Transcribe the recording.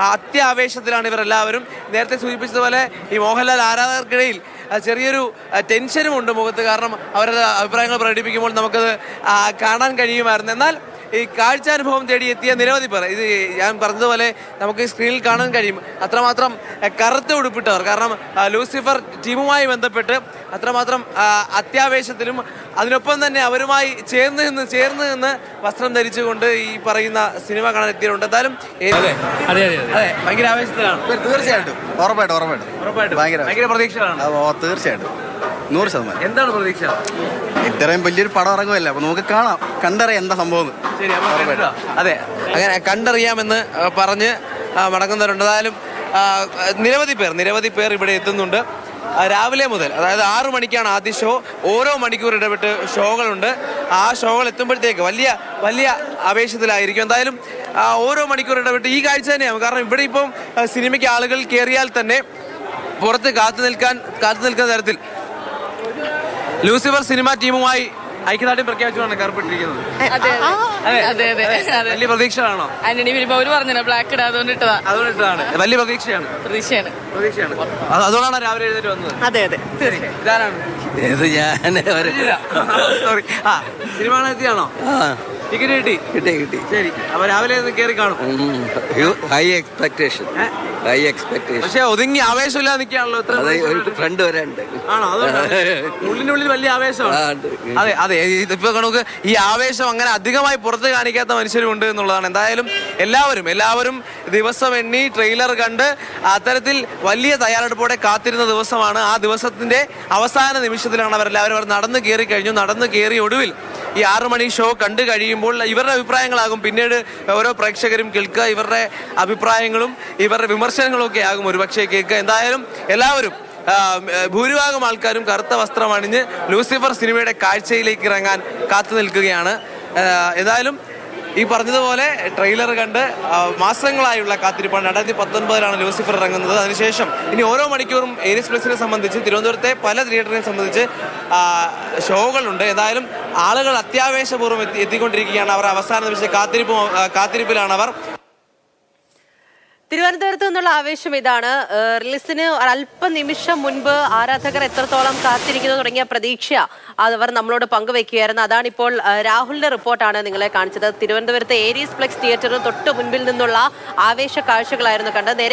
അത്യാവേശത്തിലാണ് ഇവരെല്ലാവരും. നേരത്തെ സൂചിപ്പിച്ചതുപോലെ ഈ മോഹൻലാൽ ആരാധകർക്കിടയിൽ ചെറിയൊരു ടെൻഷനും ഉണ്ട് മുഖത്ത്. കാരണം അവരുടെ അഭിപ്രായങ്ങൾ പ്രകടിപ്പിക്കുമ്പോൾ നമുക്കത് കാണാൻ കഴിയുമായിരുന്നു. എന്നാൽ ഈ കാഴ്ചാനുഭവം തേടി എത്തിയ നിരവധി പേർ. ഇത് ഞാൻ പറഞ്ഞതുപോലെ നമുക്ക് ഈ സ്ക്രീനിൽ കാണാൻ കഴിയും. അത്രമാത്രം കറുത്ത് ഉടുപ്പിട്ടവർ. കാരണം ലൂസിഫർ ടീമുമായി ബന്ധപ്പെട്ട് അത്രമാത്രം അത്യാവേശത്തിലും അതിനൊപ്പം തന്നെ അവരുമായി ചേർന്ന് നിന്ന് ചേർന്ന് നിന്ന് വസ്ത്രം ധരിച്ചുകൊണ്ട് ഈ പറയുന്ന സിനിമ കാണാൻ എത്തിയിട്ടുണ്ട്. എന്തായാലും അതെ അതെ അതെ അതെ. ഭയങ്കര ആവേശത്തിലാണ്. തീർച്ചയായിട്ടും. ഉറപ്പായിട്ടും ഉറപ്പായിട്ടും. ഉറപ്പായിട്ടും. ഭയങ്കര ഭയങ്കര പ്രതീക്ഷകളാണ്. തീർച്ചയായിട്ടും. നൂറ് ശതമാനം. എന്താണ് പ്രതീക്ഷ? ഇത്രയും വലിയൊരു പടം ഇറങ്ങുമല്ല? അപ്പൊ നമുക്ക് കാണാം. കണ്ടറിയാം എന്താ സംഭവം ശരി അതെ. അങ്ങനെ കണ്ടറിയാമെന്ന് പറഞ്ഞ് മടങ്ങുന്നവരുണ്ട്. എന്തായാലും നിരവധി പേർ നിരവധി പേർ ഇവിടെ എത്തുന്നുണ്ട്. രാവിലെ മുതൽ അതായത് ആറു മണിക്കാണ് ആദ്യ ഷോ. ഓരോ മണിക്കൂർ ഇടപെട്ട് ഷോകളുണ്ട്. ആ ഷോകൾ എത്തുമ്പോഴത്തേക്ക് വലിയ വലിയ ആവേശത്തിലായിരിക്കും. എന്തായാലും ഓരോ മണിക്കൂർ ഇടപെട്ട് ഈ കാഴ്ച തന്നെയാണ്. കാരണം ഇവിടെ ഇപ്പം സിനിമയ്ക്ക് ആളുകൾ കയറിയാൽ തന്നെ പുറത്ത് കാത്തു നിൽക്കാൻ കാത്തു നിൽക്കുന്ന തരത്തിൽ ലൂസിഫർ സിനിമ ടീമുമായി ഐക്യദാർഢ്യം പ്രഖ്യാപിച്ചുകൊണ്ടാണ് കറുപ്പിട്ടിരിക്കുന്നത്. അതെ. അതെ. അതെ അതെ. അതെ. വലിയ പ്രതീക്ഷകളാണോ ആന്റണി അവർ പറഞ്ഞല്ലോ ബ്ലാക്ക് ഇടാ അതുകൊണ്ട് ഇട്ടതാ അതുകൊണ്ടിട്ടാണ് വലിയ പ്രതീക്ഷയാണ്. പ്രതീക്ഷയാണ്. പ്രതീക്ഷയാണ്. അത് അതുകൊണ്ടാണ് രാവിലെ എഴുതിട്ട് വന്നത്. അതെ അതെ. ഇതാരാണ്? ഇത് ഞാൻ സോറി ആ സിനിമ എത്തിയാണോ? ടിക്കറ്റ് കിട്ടി? കിട്ടി കിട്ടി. ശരി. അപ്പൊ രാവിലെ ഒന്ന് കയറി കാണും. High expectation. High expectation. പക്ഷെ ഒതുങ്ങി ആവേശമില്ലാതെ നിൽക്കുകയാണല്ലോ ഇത്ര ഫ്രണ്ട് ഒരു ഉണ്ട്. ആണോ? ഉള്ളിനുള്ളിൽ വലിയ ആവേശമാണ്. അതെ അതെ ഇതിപ്പോ നമുക്ക് ഈ ആവേശം അങ്ങനെ അധികമായി പുറത്ത് കാണിക്കാത്ത മനുഷ്യരും ഉണ്ട് എന്നുള്ളതാണ്. എന്തായാലും എല്ലാവരും എല്ലാവരും ദിവസം എണ്ണി ട്രെയിലർ കണ്ട് അത്തരത്തിൽ വലിയ തയ്യാറെടുപ്പോടെ കാത്തിരുന്ന ദിവസമാണ്. ആ ദിവസത്തിന്റെ അവസാന നിമിഷത്തിലാണ് അവരെല്ലാവരും അവർ നടന്നു കയറി കഴിഞ്ഞു. നടന്നു കയറി ഒടുവിൽ ഈ ആറ് മണി ഷോ കണ്ടു കഴിയുമ്പോൾ ഇവരുടെ അഭിപ്രായങ്ങളാകും. പിന്നീട് ഓരോ പ്രേക്ഷകരും കേൾക്കുക ഇവരുടെ അഭിപ്രായങ്ങളും ഇവരുടെ വിമർശനങ്ങളും ഒക്കെ ആകും ഒരുപക്ഷെ കേൾക്കുക. എന്തായാലും എല്ലാവരും ഭൂരിഭാഗം ആൾക്കാരും കറുത്ത വസ്ത്രം അണിഞ്ഞ് ലൂസിഫർ സിനിമയുടെ കാഴ്ചയിലേക്ക് ഇറങ്ങാൻ കാത്തു നിൽക്കുകയാണ്. ഏതായാലും ഈ പറഞ്ഞതുപോലെ ട്രെയിലർ കണ്ട് മാസങ്ങളായുള്ള കാത്തിരിപ്പാണ്. രണ്ടായിരത്തി പത്തൊൻപതിലാണ് ലൂസിഫർ ഇറങ്ങുന്നത്. അതിനുശേഷം ഇനി ഓരോ മണിക്കൂറും ഏരിയസ് പ്ലസിനെ സംബന്ധിച്ച് തിരുവനന്തപുരത്തെ പല തിയേറ്ററിനെ സംബന്ധിച്ച് ഷോകളുണ്ട്. ഏതായാലും ആളുകൾ അത്യാവേശപൂർവം എത്തി എത്തിക്കൊണ്ടിരിക്കുകയാണ്. അവർ അവസാന നിമിഷം കാത്തിരിപ്പ് കാത്തിരിപ്പിലാണ് അവർ. തിരുവനന്തപുരത്ത് നിന്നുള്ള ആവേശം ഇതാണ്. റിലീസിന് അല്പനിമിഷം മുൻപ് ആരാധകർ എത്രത്തോളം കാത്തിരിക്കുന്നു തുടങ്ങിയ പ്രതീക്ഷ അവർ നമ്മളോട് പങ്കുവെക്കുകയായിരുന്നു. അതാണിപ്പോൾ രാഹുലിന്റെ റിപ്പോർട്ടാണ് നിങ്ങളെ കാണിച്ചത്. തിരുവനന്തപുരത്തെ ഏരീസ് ഫ്ലെക്സ് തിയേറ്ററിന് തൊട്ട് മുൻപിൽ നിന്നുള്ള ആവേശ കാഴ്ചകളായിരുന്നു കണ്ടത്.